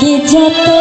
লাগে যত